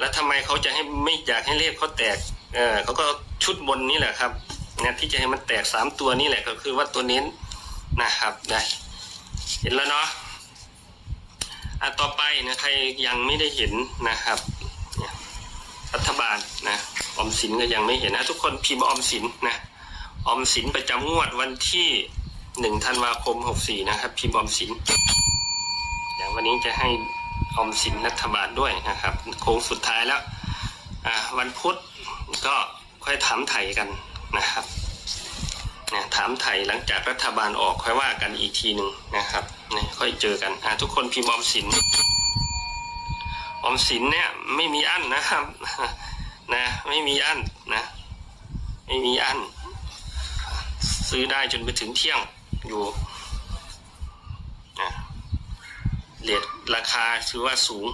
แล้วทำไมเขาจะให้ไม่อยากให้เลขเขาแตกเออเขาก็ชุดบนนี่แหละครับเนี่ยที่จะให้มันแตกสามตัวนี่แหละก็คือว่าตัวเน้นนะครับได้เห็นแล้วเนาะอะต่อไปนะใครยังไม่ได้เห็นนะครับรัฐบาลนะออมสินก็ยังไม่เห็นนะ ทุกคนพิมพ์ออมสินนะออมสินประจำงวดวันที่หนึ่งธันวาคมหกสี่นะครับ พิมพ์ออมสินเดี๋ยววันนี้จะให้ อมสินรัฐบาลด้วยนะครับโค้งสุดท้ายแล้ววันพุธก็ค่อยถามไถ่กันนะครับถามไถ่หลังจากรัฐบาลออกค่อยว่ากันอีกทีหนึ่งนะครับค่อยเจอกันทุกคนพิมพ์ออมสินออมสินเนี่ยไม่มีอั้นนะครับนะไม่มีอั้นนะไม่มีอั้น ซื้อได้จนไปถึงเที่ยงอยู่นะ เรทราคาถือว่าสูง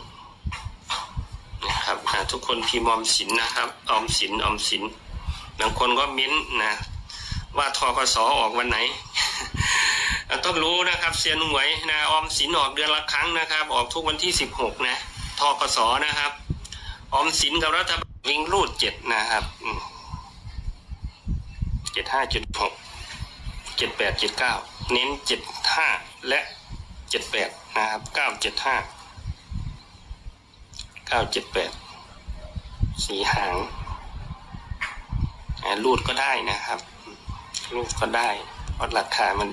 นะครับอ่าทุกคนพิมพ์ออมสินนะครับออมสินออมสินบางคนก็เม้นนะว่าทกสออกวันไหน ต้องรู้นะครับเซียนหวยนะออมสินออกเดือนละครั้งนะครับ ออกทุกวันที่สิบหกนะทกสนะครับ ออมสินกับรัฐบาลวิ่งรูดเจ็ดนะครับเจ็ดห้าเจ็ดหกเจ็ดแปดเจ็ดเก้าเน้นเจ็ดห้าและ เจ็ดแปดนะครับเก้าเจ็ดห้าเก้าเจ็ดแปดสีหางรูดก็ได้นะครับ รูดก็ได้เพราะราคามัน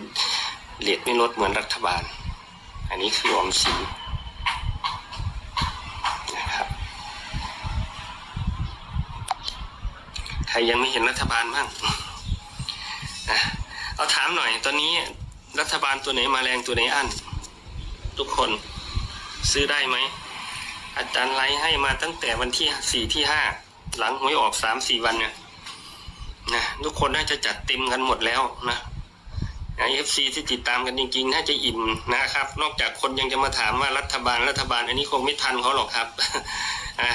เลทไม่ลดเหมือนรัฐบาล อันนี้คือออมสินนะครับ ใครยังไม่เห็นรัฐบาลบ้างเอาถามหน่อย ตอนนี้รัฐบาลตัวไหนมาแรงตัวไหนอั้น ทุกคนซื้อได้ไหม อาจารย์ไลฟ์ให้มาตั้งแต่วันที่สี่ที่ห้าหลังหวยออกสามสี่วันเนี่ยนะทุกคนน่าจะจัดเต็มกันหมดแล้วนะเอฟซีที่ติดตามกันจริงๆ น่าจะอิ่มนะครับ นอกจากคนยังจะมาถามว่ารัฐบาลรัฐบาล อันนี้คงไม่ทันเขาหรอกครับอะ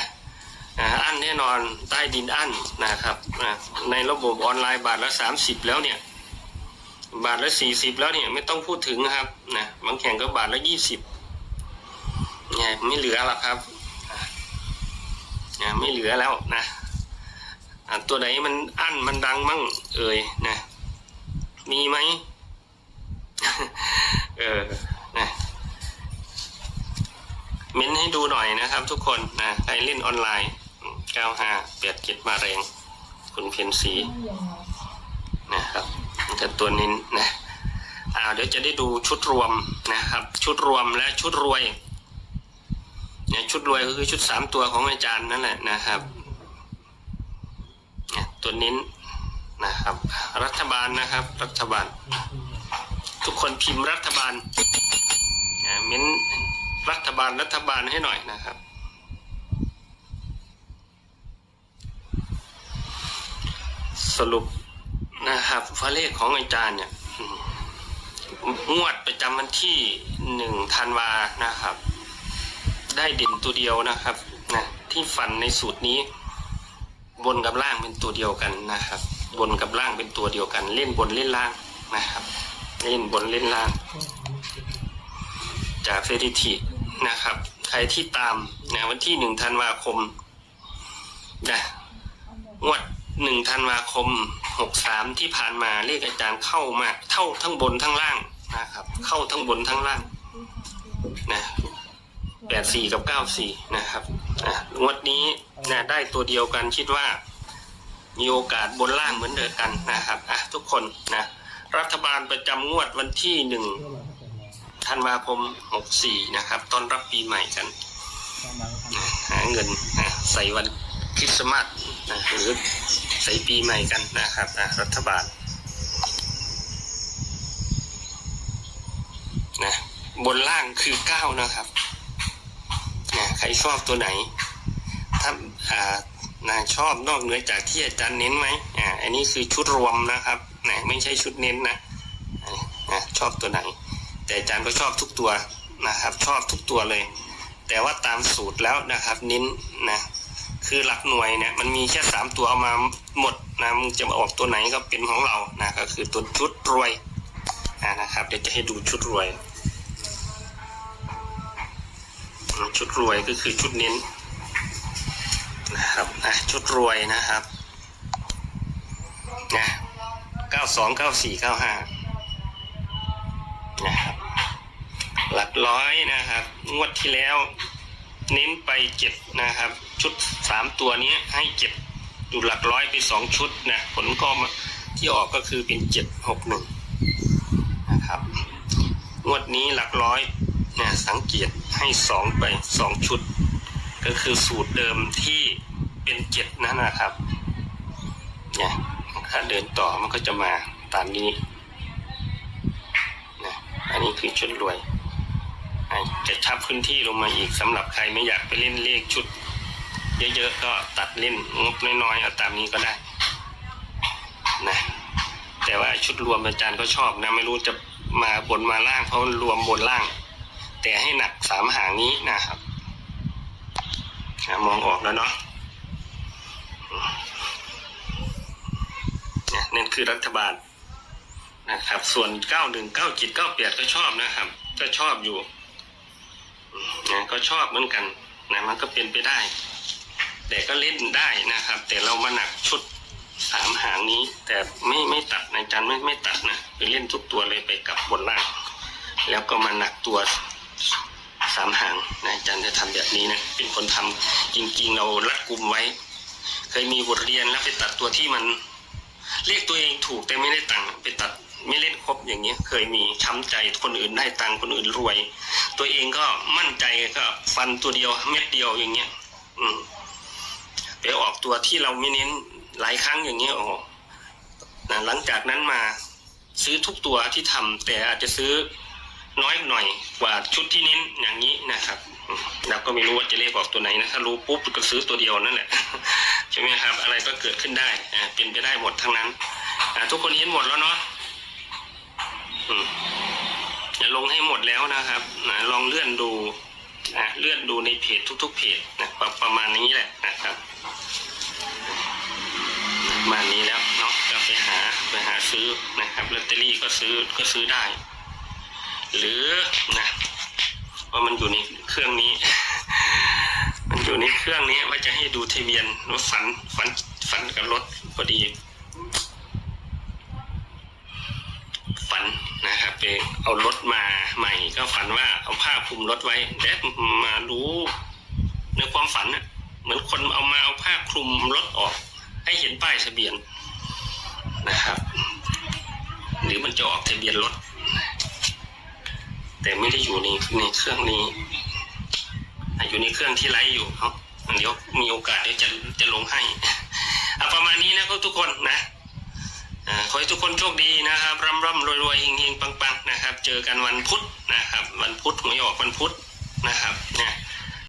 อะอั้นแน่นอนใต้ดินอั้นนะครับในระบบออนไลน์บาทละสามสิบแล้วเนี่ย บาทละสี่สิบแล้วเนี่ยไม่ต้องพูดถึงนะครับนะบางแข่งก็บาทละยี่สิบเนี่ยไม่เหลือหรอกครับอะไม่เหลือแล้วนะตัวไหนมันอั้นมันดังมั่ง เอ่ยนะ มีไหมเออนะเม้นให้ดูหน่อยนะครับ ทุกคนนะใครเล่นออนไลน์เก้าห้าเปียดเจ็ดมาแรง คุณเพนสีนะครับ จะตัวนี้นะอ่าเดี๋ยวจะได้ดูชุดรวมนะครับ ชุดรวมและชุดรวยเนี่ยชุดรวยก็คือชุดสามตัวของอาจารย์นั่นแหละนะครับเนี่ยตัวนี้นะครับ รัฐบาลนะครับ รัฐบาล ทุกคนพิมพ์รัฐบาลอ่าเม้นรัฐบาลรัฐบาลให้หน่อยนะครับสรุป นะครับว่าเลขของอาจารย์เนี่ยงวดประจำวันที่หนึ่งธันวานะครับ ได้เด่นตัวเดียวนะครับนะที่ฟันในสูตรนี้ บนกับล่างเป็นตัวเดียวกันนะครับ บนกับล่างเป็นตัวเดียวกัน เล่นบนเล่นล่างนะครับ เล่นบนเล่นล่าง จากเฟริทีนะครับ ใครที่ตามนะวันที่หนึ่งธันวาคมนะงวดหนึ่งธันวาคม หกสามที่ผ่านมาเลขอาจารย์เข้ามาเท่าทั้งบนทั้งล่างนะครับ เข้าทั้งบนทั้งล่างนะแปดสี่กับเก้าสี่นะครับอะงวดนี้นะได้ตัวเดียวกันคิดว่า มีโอกาสบนล่างเหมือนเดิมกันนะครับอะทุกคนนะรัฐบาลประจำงวดวันที่หนึ่งธันวาคมหกสี่นะครับต้อนรับปีใหม่กันนะหาเงินนะใส่วัน คริสต์มาสนะหรือใส่ปีใหม่กันนะครับนะรัฐบาลนะบนล่างคือเก้านะครับนะใครชอบตัวไหน ถ้าอ่านะชอบนอกเหนือจากที่อาจารย์เน้นไหมอ่าอันนี้คือชุดรวมนะครับนะไม่ใช่ชุดเน้นนะนะชอบตัวไหน แต่อาจารย์ก็ชอบทุกตัวนะครับ ชอบทุกตัวเลย แต่ว่าตามสูตรแล้วนะครับ เน้นนะ คือหลักหน่วยเนี่ยมันมีแค่สามตัวเอามาหมดนะมึงจะมาออกตัวไหนก็เป็นของเรานะก็คือตัวชุดรวยนะครับ เดี๋ยวจะให้ดูชุดรวย ชุดรวยก็คือชุดเน้นนะครับอะชุดรวยนะครับนะเก้าสองเก้าสี่เก้าห้านะครับหลักร้อยนะครับ งวดที่แล้ว เน้นไปเจ็ดนะครับ ชุดสามตัวนี้ให้เจ็ดอยู่หลักร้อยไปสองชุดนะผลก็มาที่ออกก็คือเป็นเจ็ดหกหนึ่งนะครับงวดนี้หลักร้อยนี่ยสังเกตให้สองไปสองชุด ก็คือสูตรเดิมที่เป็นเจ็ดนั่นนะครับเนี่ยถ้าเดินต่อมันก็จะมาตามนี้นะอันนี้คือชุดรวย อะจะชับพื้นที่ลงมาอีกสำหรับใครไม่อยากไปเล่นเลขชุด เยอะๆก็ตัดเล่นงบน้อยๆเอาตามนี้ก็ได้นะแต่ว่าชุดรวมอาจารย์ก็ชอบนะไม่รู้จะมาบนมาล่างเพราะรวมบนล่าง แต่ให้หนักสามหางนี้นะครับอะมองออกแล้วเนาะนั่นคือรัฐบาลนะครับ ส่วนเก้าหนึ่งเก้าจิตเก้าแปดก็ชอบนะครับ ก็ชอบอยู่ นะก็ชอบเหมือนกันนะมันก็เป็นไปได้ แต่ก็เล่นได้นะครับ แต่เรามาหนักชุดสามหางนี้ แต่ไม่ไม่ตัดนะจารย์ไม่ไม่ตัดนะคือเล่นทุกตัวเลยไปกลับบนล่าง แล้วก็มาหนักตัวสามหางนะจารย์จะทำแบบนี้นะเป็นคนทำจริง ๆ เรารัดกุมไว้ เคยมีบทเรียนแล้วไปตัดตัวที่มันเรียกตัวเองถูกแต่ไม่ได้ตังค์ไปตัดไม่เล่นครบอย่างเงี้ย เคยมีช้ำใจคนอื่นได้ตังค์คนอื่นรวย ตัวเองก็มั่นใจก็ฟันตัวเดียวเม็ดเดียวอย่างเงี้ย อืมไปออกตัวที่เราไม่เน้นหลายครั้งอย่างเงี้ยโอ้หนะหลังจากนั้นมาซื้อทุกตัวที่ทำแต่อาจจะซื้อน้อยหน่อยกว่าชุดที่เน้นอย่างนี้นะครับเราก็ไม่รู้ว่าจะเลขออกตัวไหนนะถ้ารู้ปุ๊บก็ซื้อตัวเดียวนั่นแหละใช่ไหมครับ อะไรก็เกิดขึ้นได้อ่าเป็นไปได้หมดทั้งนั้น อ่า ทุกคนเห็นหมดแล้วเนาะอืมจะ ลงให้หมดแล้วนะครับนะลองเลื่อนดูอ่าเลื่อนดูในเพจทุก ๆ เพจนะประประมาณนี้แหละนะครับประมาณนี้แล้วเนาะก็ไปหาไปหาซื้อนะครับลอตเตอรี่ก็ซื้อก็ซื้อได้ หรือนะเพรามันอยู่ในเครื่องนี้ มันอยู่ในเครื่องนี้ว่าจะให้ดูทะเบียนรถฝันฝันฝันกับรถพอดี ฝันนะครับ ไปเอารถมาใหม่ก็ฝันว่าเอาผ้าคลุมรถไว้และมารู้ในความฝันน่ะ เหมือนคนเอามาเอาผ้าคลุมรถออก ให้เห็นป้ายทะเบียนนะครับ หรือมันจะออกทะเบียนรถ แต่ไม่ได้อยู่ในในเครื่องนี้อยู่ในเครื่องที่ไลฟ์อยู่เนาะเดี๋ยวมีโอกาสเดี๋ยวจะจะลงให้อะประมาณนี้นะครับทุกคนนะ ขอให้ทุกคนโชคดีนะครับ ร่ำร่ำรวยรวยเฮงเฮงปังปังนะครับ เจอกันวันพุธนะครับ วันพุธหวยออกวันพุธนะครับเนี่ย